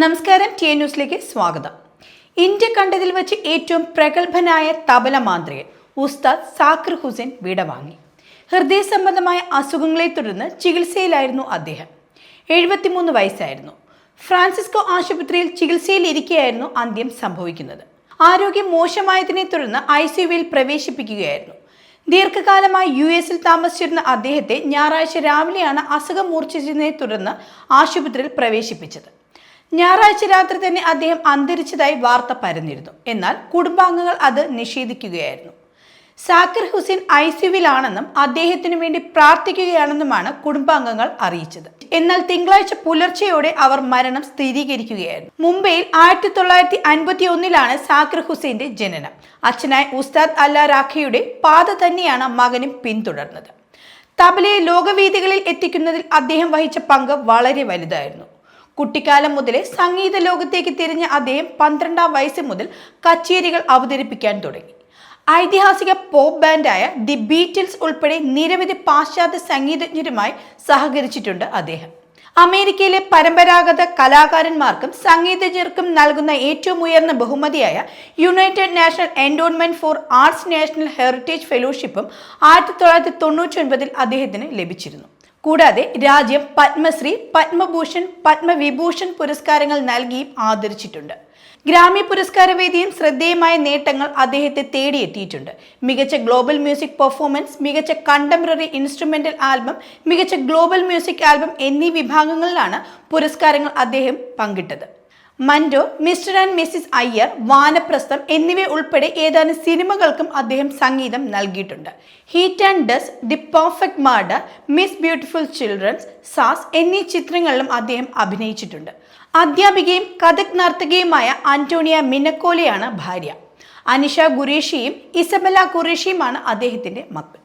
നമസ്കാരം ടി ന്യൂസിലേക്ക് സ്വാഗതം. ഇന്ത്യ കണ്ടതിൽ വെച്ച് ഏറ്റവും പ്രഗത്ഭനായ തബല മാന്ത്രികൻ ഉസ്താദ് സാക്കിർ ഹുസൈൻ വിടവാങ്ങി. ഹൃദയ സംബന്ധമായ അസുഖങ്ങളെ തുടർന്ന് ചികിത്സയിലായിരുന്നു അദ്ദേഹം. എഴുപത്തിമൂന്ന് വയസ്സായിരുന്നു. ഫ്രാൻസിസ്കോ ആശുപത്രിയിൽ ചികിത്സയിലിരിക്കെയായിരുന്നു അന്ത്യം സംഭവിക്കുന്നത്. ആരോഗ്യം മോശമായതിനെ തുടർന്ന് ഐ സിയുവിൽ പ്രവേശിപ്പിക്കുകയായിരുന്നു. ദീർഘകാലമായി യു എസിൽ താമസിച്ചിരുന്ന അദ്ദേഹത്തെ ഞായറാഴ്ച രാവിലെയാണ് അസുഖം മൂർച്ഛിച്ചതിനെ തുടർന്ന് ആശുപത്രിയിൽ പ്രവേശിപ്പിച്ചത്. ഞായറാഴ്ച രാത്രി തന്നെ അദ്ദേഹം അന്തരിച്ചതായി വാർത്ത പരന്നിരുന്നു. എന്നാൽ കുടുംബാംഗങ്ങൾ അത് നിഷേധിക്കുകയായിരുന്നു. സാക്കിർ ഹുസൈൻ ഐ സിയുവിലാണെന്നും അദ്ദേഹത്തിനു വേണ്ടി പ്രാർത്ഥിക്കുകയാണെന്നുമാണ് കുടുംബാംഗങ്ങൾ അറിയിച്ചത്. എന്നാൽ തിങ്കളാഴ്ച പുലർച്ചെയോടെ അവർ മരണം സ്ഥിരീകരിക്കുകയായിരുന്നു. മുംബൈയിൽ ആയിരത്തി തൊള്ളായിരത്തി അൻപത്തി ഒന്നിലാണ് സാക്കിർ ഹുസൈന്റെ ജനനം. അച്ഛനായ ഉസ്താദ് അല്ല രാഖയുടെ പാത തന്നെയാണ് മകനും പിന്തുടർന്നത്. തബലയെ ലോകവേദികളിൽ എത്തിക്കുന്നതിൽ അദ്ദേഹം വഹിച്ച പങ്ക് വളരെ വലുതായിരുന്നു. കുട്ടിക്കാലം മുതലേ സംഗീത ലോകത്തേക്ക് തിരിഞ്ഞ അദ്ദേഹം പന്ത്രണ്ടാം വയസ്സ് മുതൽ കച്ചേരികൾ അവതരിപ്പിക്കാൻ തുടങ്ങി. ഐതിഹാസിക പോപ്പ് ബാൻഡായ ദി ബീറ്റിൽസ് ഉൾപ്പെടെ നിരവധി പാശ്ചാത്യ സംഗീതജ്ഞരുമായി സഹകരിച്ചിട്ടുണ്ട് അദ്ദേഹം. അമേരിക്കയിലെ പരമ്പരാഗത കലാകാരന്മാർക്കും സംഗീതജ്ഞർക്കും നൽകുന്ന ഏറ്റവും ഉയർന്ന ബഹുമതിയായ united national endowment for arts national heritage ഫെലോഷിപ്പും ആയിരത്തി തൊള്ളായിരത്തി തൊണ്ണൂറ്റി ഒൻപതിൽ അദ്ദേഹത്തിന് ലഭിച്ചിരുന്നു. കൂടാതെ രാജ്യം പത്മശ്രീ പത്മഭൂഷൺ പത്മവിഭൂഷൺ പുരസ്കാരങ്ങൾ നൽകിയും ആദരിച്ചിട്ടുണ്ട്. ഗ്രാമി പുരസ്കാര വേദിയും ശ്രദ്ധേയമായ നേട്ടങ്ങൾ അദ്ദേഹത്തെ തേടിയെത്തിയിട്ടുണ്ട്. മികച്ച ഗ്ലോബൽ മ്യൂസിക് പെർഫോമൻസ് മികച്ച കണ്ടംപററി ഇൻസ്ട്രുമെന്റൽ ആൽബം മികച്ച ഗ്ലോബൽ മ്യൂസിക് ആൽബം എന്നീ വിഭാഗങ്ങളിലാണ് പുരസ്കാരങ്ങൾ അദ്ദേഹം പങ്കിട്ടത്. മൻഡോ mister and missus Iyer Vanaprastham എന്നിവ ഉൾപ്പെടെ ഏതാനും സിനിമകൾക്കും അദ്ദേഹം സംഗീതം നൽകിയിട്ടുണ്ട്. Heat and dust the perfect murder miss beautiful children's Saaz എന്നീ ചിത്രങ്ങളിലും അദ്ദേഹം അഭിനയിച്ചിട്ടുണ്ട്. അധ്യാപികയും കഥക് നർത്തകിയുമായ അന്റോണിയ മിനക്കോലിയാണ് ഭാര്യ. അനിഷ ഖുറേഷിയും ഇസബല ഖുറേഷിയുമാണ് അദ്ദേഹത്തിന്റെ മക്കൾ.